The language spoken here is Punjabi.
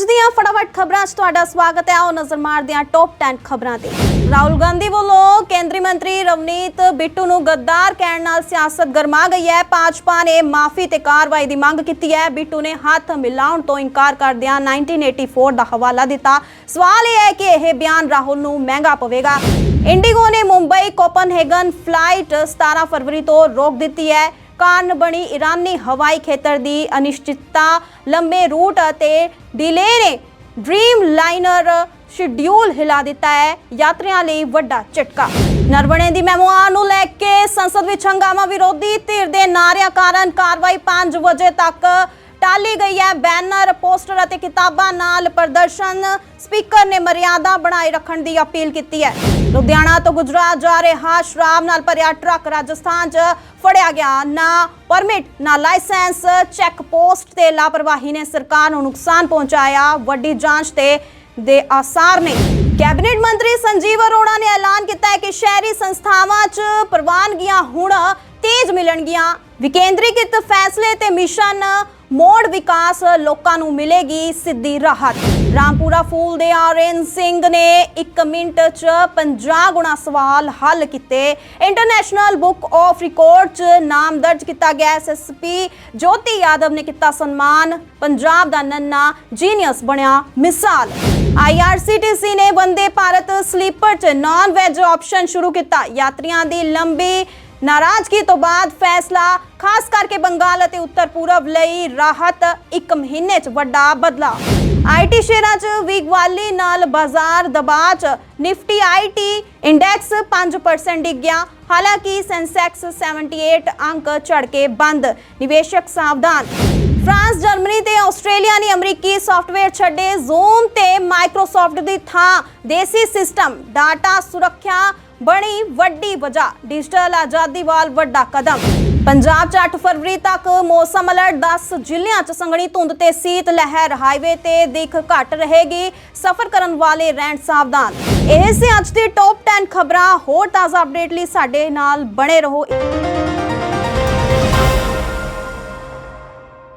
ਅੱਜ ਦੀਆਂ ਫਟਾਫਟ ਖਬਰਾਂ 'ਚ ਤੁਹਾਡਾ ਸਵਾਗਤ ਹੈ। ਆਓ ਨਜ਼ਰ ਮਾਰਦੇ ਹਾਂ ਟੌਪ 10 ਖਬਰਾਂ ਤੇ। ਰਾਹੁਲ ਗਾਂਧੀ ਵੱਲੋਂ ਕੇਂਦਰੀ ਮੰਤਰੀ ਰਵਨੀਤ ਬਿੱਟੂ ਨੂੰ ਗੱਦਾਰ ਕਹਿਣ ਨਾਲ ਸਿਆਸਤ ਗਰਮਾ ਗਈ ਹੈ। ਭਾਜਪਾ ਨੇ ਮਾਫੀ ਤੇ ਕਾਰਵਾਈ ਦੀ ਮੰਗ ਕੀਤੀ ਹੈ। ਬਿੱਟੂ ਨੇ ਹੱਥ ਮਿਲਾਉਣ ਤੋਂ ਇਨਕਾਰ ਕਰਦਿਆਂ 1984 ਦਾ ਹਵਾਲਾ ਦਿੱਤਾ। ਸਵਾਲ ਇਹ ਹੈ ਕਿ ਇਹ ਬਿਆਨ ਰਾਹੁਲ ਨੂੰ ਮਹਿੰਗਾ ਪਵੇਗਾ। ਇੰਡੀਗੋ ਨੇ ਮੁੰਬਈ ਕੋਪਨਹੇਗਨ ਫਲਾਈਟ 17 ਫਰਵਰੀ ਤੋਂ ਰੋਕ ਦਿੱਤੀ ਹੈ। ਕਾਰਨ ਬਣੀ ਇਰਾਨੀ ਹਵਾਈ ਖੇਤਰ ਦੀ ਅਨਿਸ਼ਚਿਤਤਾ, ਲੰਬੇ ਰੂਟ ਅਤੇ ਡਿਲੇ ਨੇ ਡ੍ਰੀਮ ਲਾਈਨਰ ਸ਼ਡਿਊਲ ਹਿਲਾ ਦਿੱਤਾ ਹੈ। ਯਾਤਰੀਆਂ ਲਈ ਵੱਡਾ ਝਟਕਾ। ਨਰਵਣੇ ਦੀ ਮੈਮੋਆਰ ਨੂੰ ਲੈ ਕੇ ਸੰਸਦ ਵਿੱਚ ਹੰਗਾਮਾ ਵਿਰੋਧੀ ਧਿਰ ਦੇ ਨਾਰਿਆਂ ਕਾਰਨ ਕਾਰਵਾਈ 5 ਵਜੇ ਤੱਕ ਟਾਲੀ ਗਈ ਹੈ, ਬੈਨਰ, ਪੋਸਟਰ ਅਤੇ ਕਿਤਾਬਾਂ ਨਾਲ ਪ੍ਰਦਰਸ਼ਨ। ਸਪੀਕਰ ਨੇ ਮਰਿਆਦਾ ਬਣਾਏ ਰੱਖਣ ਦੀ ਅਪੀਲ ਕੀਤੀ ਹੈ। ਲੁਧਿਆਣਾ ਤੋਂ ਗੁਜਰਾਤ ਜਾ ਰਿਹਾ ਸ਼ਰਾਬ ਨਾਲ ਭਰਿਆ ਟਰੱਕ ਰਾਜਸਥਾਨ 'ਚ ਫੜਿਆ ਗਿਆ। ਨਾ ਪਰਮਿਟ, ਨਾ ਲਾਇਸੈਂਸ, ਚੈੱਕ ਪੋਸਟ ਤੇ ਲਾਪਰਵਾਹੀ ਨੇ ਸਰਕਾਰ ਨੂੰ ਨੁਕਸਾਨ ਪਹੁੰਚਾਇਆ। ਵੱਡੀ ਜਾਂਚ ਤੇ ਦੇ ਆਸਾਰ ਨੇ। ਕੈਬਨਿਟ ਮੰਤਰੀ ਸੰਜੀਵ ਅਰੋੜਾ ਨੇ ਐਲਾਨ ਕੀਤਾ ਹੈ ਕਿ ਸ਼ਹਿਰੀ ਸੰਸਥਾਵਾਂ 'ਚ ਪ੍ਰਵਾਨਗੀਆਂ ਹੁਣ ਤੇਜ਼ ਮਿਲਣਗੀਆਂ। ਵਿਕੇਂਦਰੀਕ੍ਰਿਤ ਫੈਸਲੇ ਤੇ ਮਿਸ਼ਨ ਮੋੜ ਵਿਕਾਸ ਲੋਕਾਂ ਨੂੰ ਮਿਲੇਗੀ ਸਿੱਧੀ ਰਾਹਤ। ਰਾਮਪੁਰਾ ਫੂਲ ਦੇ ਆਰਐਨ ਸਿੰਘ ਨੇ 1 ਮਿੰਟ 'ਚ 50 ਗੁਣਾ ਸਵਾਲ ਹੱਲ ਕੀਤੇ। ਇੰਟਰਨੈਸ਼ਨਲ ਬੁੱਕ ਆਫ ਰਿਕਾਰਡ 'ਚ ਨਾਮ ਦਰਜ ਕੀਤਾ ਗਿਆ। ਐਸਐਸਪੀ ਜੋਤੀ ਯਾਦਵ ਨੇ ਕੀਤਾ ਸਨਮਾਨ। ਪੰਜਾਬ ਦਾ ਨੰਨਾ ਜੀਨੀਅਸ ਬਣਿਆ ਮਿਸਾਲ। ਆਈਆਰਸੀਟੀਸੀ ਨੇ ਵੰਦੇ ਭਾਰਤ ਸਲੀਪਰ 'ਚ ਨਾਨ ਵੈਜ ਆਪਸ਼ਨ ਸ਼ੁਰੂ ਕੀਤਾ। ਯਾਤਰੀਆਂ ਦੀ ਲੰਬੀ ਨਾਰਾਜ਼ਗੀ ਤੋਂ ਬਾਅਦ ਫੈਸਲਾ, ਖਾਸ ਕਰਕੇ ਬੰਗਾਲ ਅਤੇ ਉੱਤਰ ਪੂਰਬ ਲਈ ਰਾਹਤ, ਇੱਕ ਮਹੀਨੇ 'ਚ ਵੱਡਾ ਬਦਲਾ ਆਈਟੀ ਸ਼ੇਅਰਾਂ 'ਚ ਵੀਗਵਾਲੀ ਨਾਲ ਬਾਜ਼ਾਰ ਦਬਾਅ 'ਚ, ਨਿਫਟੀ ਆਈਟੀ ਇੰਡੈਕਸ 5% ਡਿੱਗ ਗਿਆ ਹਾਲਾਂਕਿ ਸੈਂਸੈਕਸ 78 ਅੰਕ ਝੜ ਕੇ ਬੰਦ, ਨਿਵੇਸ਼ਕ ਸਾਵਧਾਨ। ਫਰਾਂਸ, ਜਰਮਨੀ ਤੇ ਆਸਟ੍ਰੇਲੀਆ ਨੇ ਅਮਰੀਕੀ ਸਾਫਟਵੇਅਰ ਛੱਡੇ ਜ਼ੂਮ ਤੇ ਮਾਈਕਰੋਸਾਫਟ ਦੀ ਥਾਂ। ਦੇਸੀ ਸਿਸਟਮ ਡਾਟਾ ਸੁਰੱਖਿਆ ਬਣੀ ਵੱਡੀ ਵਜ੍ਹਾ। ਡਿਜੀਟਲ ਆਜ਼ਾਦੀ ਵੱਲ ਵੱਡਾ ਕਦਮ। ਪੰਜਾਬ 'ਚ 8 ਫਰਵਰੀ ਤੱਕ ਮੌਸਮ ਅਲਰਟ 10 ਜ਼ਿਲ੍ਹਿਆਂ 'ਚ ਸੰਘਣੀ ਧੁੰਦ ਤੇ ਸੀਤ ਲਹਿਰ। ਹਾਈਵੇ ਤੇ ਦਿੱਖ ਘਟ ਰਹੇਗੀ। ਸਫ਼ਰ ਕਰਨ ਵਾਲੇ ਰਹਿਣ ਸਾਵਧਾਨ। ਇਹ ਸੀ ਅੱਜ ਦੀ ਟੌਪ 10 ਖਬਰਾਂ। ਹੋਰ ਤਾਜ਼ਾ ਅਪਡੇਟ ਲਈ ਸਾਡੇ ਨਾਲ ਬਣੇ ਰਹੋ।